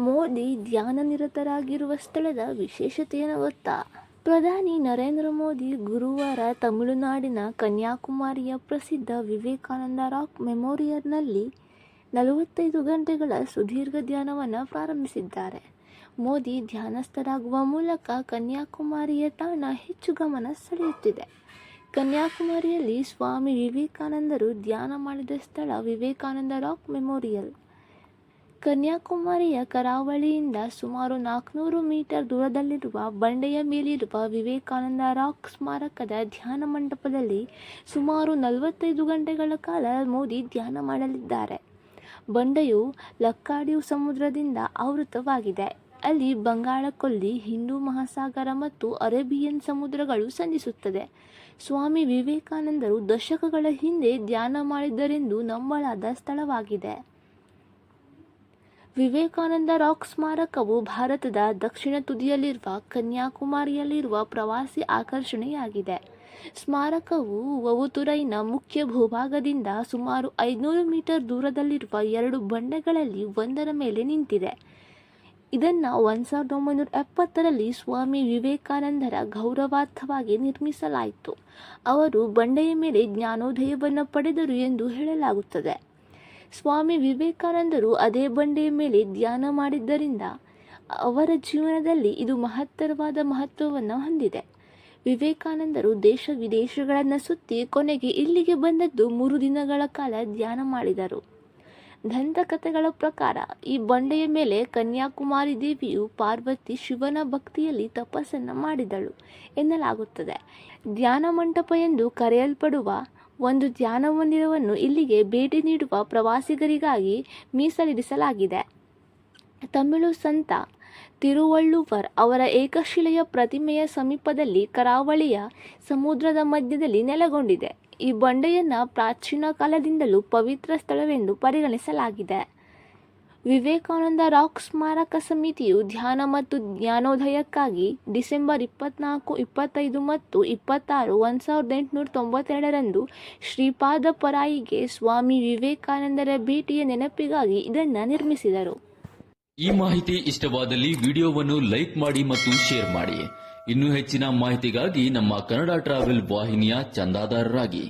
ಮೋದಿ ಧ್ಯಾನ ನಿರತರಾಗಿರುವ ಸ್ಥಳದ ವಿಶೇಷತೆಯನ್ನು ಗೊತ್ತಾ ಪ್ರಧಾನಿ ನರೇಂದ್ರ ಮೋದಿ ಗುರುವಾರ ತಮಿಳುನಾಡಿನ ಕನ್ಯಾಕುಮಾರಿಯ ಪ್ರಸಿದ್ಧ ವಿವೇಕಾನಂದ ರಾಕ್ ಮೆಮೋರಿಯಲ್ನಲ್ಲಿ ನಲವತ್ತೈದು ಗಂಟೆಗಳ ಸುದೀರ್ಘ ಧ್ಯಾನವನ್ನು ಪ್ರಾರಂಭಿಸಿದ್ದಾರೆ. ಮೋದಿ ಧ್ಯಾನಸ್ಥರಾಗುವ ಮೂಲಕ ಕನ್ಯಾಕುಮಾರಿಯ ತಾಣ ಹೆಚ್ಚು ಗಮನ ಸೆಳೆಯುತ್ತಿದೆ. ಕನ್ಯಾಕುಮಾರಿಯಲ್ಲಿ ಸ್ವಾಮಿ ವಿವೇಕಾನಂದರು ಧ್ಯಾನ ಮಾಡಿದ ಸ್ಥಳ ವಿವೇಕಾನಂದ ರಾಕ್ ಮೆಮೋರಿಯಲ್. ಕನ್ಯಾಕುಮಾರಿಯ ಕರಾವಳಿಯಿಂದ ಸುಮಾರು ನಾಲ್ಕುನೂರು ಮೀಟರ್ ದೂರದಲ್ಲಿರುವ ಬಂಡೆಯ ಮೇಲಿರುವ ವಿವೇಕಾನಂದ ರಾಕ್ ಸ್ಮಾರಕದ ಧ್ಯಾನ ಮಂಟಪದಲ್ಲಿ ಸುಮಾರು ನಲವತ್ತೈದು ಗಂಟೆಗಳ ಕಾಲ ಮೋದಿ ಧ್ಯಾನ ಮಾಡಲಿದ್ದಾರೆ. ಬಂಡೆಯು ಲಕ್ಕಾಡಿಯು ಸಮುದ್ರದಿಂದ ಆವೃತವಾಗಿದೆ. ಅಲ್ಲಿ ಬಂಗಾಳಕೊಲ್ಲಿ ಹಿಂದೂ ಮಹಾಸಾಗರ ಮತ್ತು ಅರೇಬಿಯನ್ ಸಮುದ್ರಗಳು ಸಂಧಿಸುತ್ತದೆ. ಸ್ವಾಮಿ ವಿವೇಕಾನಂದರು ದಶಕಗಳ ಹಿಂದೆ ಧ್ಯಾನ ಮಾಡಿದ್ದರೆಂದು ನಂಬಲಾದ ಸ್ಥಳವಾಗಿದೆ. ವಿವೇಕಾನಂದ ರಾಕ್ ಸ್ಮಾರಕವು ಭಾರತದ ದಕ್ಷಿಣ ತುದಿಯಲ್ಲಿರುವ ಕನ್ಯಾಕುಮಾರಿಯಲ್ಲಿರುವ ಪ್ರವಾಸಿ ಆಕರ್ಷಣೆಯಾಗಿದೆ. ಸ್ಮಾರಕವು ವವುತುರೈನ ಮುಖ್ಯ ಭೂಭಾಗದಿಂದ ಸುಮಾರು ಐದುನೂರು ಮೀಟರ್ ದೂರದಲ್ಲಿರುವ ಎರಡು ಬಂಡೆಗಳಲ್ಲಿ ಒಂದರ ಮೇಲೆ ನಿಂತಿದೆ. ಇದನ್ನು ಒಂದು ಸಾವಿರದ ಒಂಬೈನೂರ ಎಪ್ಪತ್ತರಲ್ಲಿ ಸ್ವಾಮಿ ವಿವೇಕಾನಂದರ ಗೌರವಾರ್ಥವಾಗಿ ನಿರ್ಮಿಸಲಾಯಿತು. ಅವರು ಬಂಡೆಯ ಮೇಲೆ ಜ್ಞಾನೋದಯವನ್ನು ಪಡೆದರು ಎಂದು ಹೇಳಲಾಗುತ್ತದೆ. ಸ್ವಾಮಿ ವಿವೇಕಾನಂದರು ಅದೇ ಬಂಡೆಯ ಮೇಲೆ ಧ್ಯಾನ ಮಾಡಿದ್ದರಿಂದ ಅವರ ಜೀವನದಲ್ಲಿ ಇದು ಮಹತ್ತರವಾದ ಮಹತ್ವವನ್ನು ಹೊಂದಿದೆ. ವಿವೇಕಾನಂದರು ದೇಶ ವಿದೇಶಗಳನ್ನು ಸುತ್ತಿ ಕೊನೆಗೆ ಇಲ್ಲಿಗೆ ಬಂದದ್ದು ಮೂರು ದಿನಗಳ ಕಾಲ ಧ್ಯಾನ ಮಾಡಿದರು. ದಂತಕಥೆಗಳ ಪ್ರಕಾರ ಈ ಬಂಡೆಯ ಮೇಲೆ ಕನ್ಯಾಕುಮಾರಿ ದೇವಿಯು ಪಾರ್ವತಿ ಶಿವನ ಭಕ್ತಿಯಲ್ಲಿ ತಪಸ್ಸನ್ನು ಮಾಡಿದಳು ಎನ್ನಲಾಗುತ್ತದೆ. ಧ್ಯಾನ ಮಂಟಪ ಎಂದು ಕರೆಯಲ್ಪಡುವ ಒಂದು ಧ್ಯಾನ ಮಂದಿರವನ್ನು ಇಲ್ಲಿಗೆ ಭೇಟಿ ನೀಡುವ ಪ್ರವಾಸಿಗರಿಗಾಗಿ ಮೀಸಲಿರಿಸಲಾಗಿದೆ ತಮಿಳು ಸಂತ ತಿರುವಳ್ಳುವರ್ ಅವರ ಏಕಶಿಲೆಯ ಪ್ರತಿಮೆಯ ಸಮೀಪದಲ್ಲಿ ಕರಾವಳಿಯ ಸಮುದ್ರದ ಮಧ್ಯದಲ್ಲಿ ನೆಲೆಗೊಂಡಿದೆ. ಈ ಬಂಡೆಯನ್ನು ಪ್ರಾಚೀನ ಕಾಲದಿಂದಲೂ ಪವಿತ್ರ ಸ್ಥಳವೆಂದು ಪರಿಗಣಿಸಲಾಗಿದೆ. ವಿವೇಕಾನಂದ ರಾಕ್ ಸ್ಮಾರಕ ಸಮಿತಿಯು ಧ್ಯಾನ ಮತ್ತು ಜ್ಞಾನೋದಯಕ್ಕಾಗಿ ಡಿಸೆಂಬರ್ ಇಪ್ಪತ್ನಾಲ್ಕು, ಇಪ್ಪತ್ತೈದು ಮತ್ತು ಇಪ್ಪತ್ತಾರು ಒಂದು ಸಾವಿರದ ಎಂಟುನೂರ ತೊಂಬತ್ತೆರಡರಂದು ಶ್ರೀಪಾದ ಪರಾಯಿಗೆ ಸ್ವಾಮಿ ವಿವೇಕಾನಂದರ ಭೇಟಿಯ ನೆನಪಿಗಾಗಿ ಇದನ್ನು ನಿರ್ಮಿಸಿದರು. ಈ ಮಾಹಿತಿ ಇಷ್ಟವಾದಲ್ಲಿ ವಿಡಿಯೋವನ್ನು ಲೈಕ್ ಮಾಡಿ ಮತ್ತು ಶೇರ್ ಮಾಡಿ. ಇನ್ನೂ ಹೆಚ್ಚಿನ ಮಾಹಿತಿಗಾಗಿ ನಮ್ಮ ಕನ್ನಡ ಟ್ರಾವೆಲ್ ವಾಹಿನಿಯ ಚಂದಾದಾರರಾಗಿ.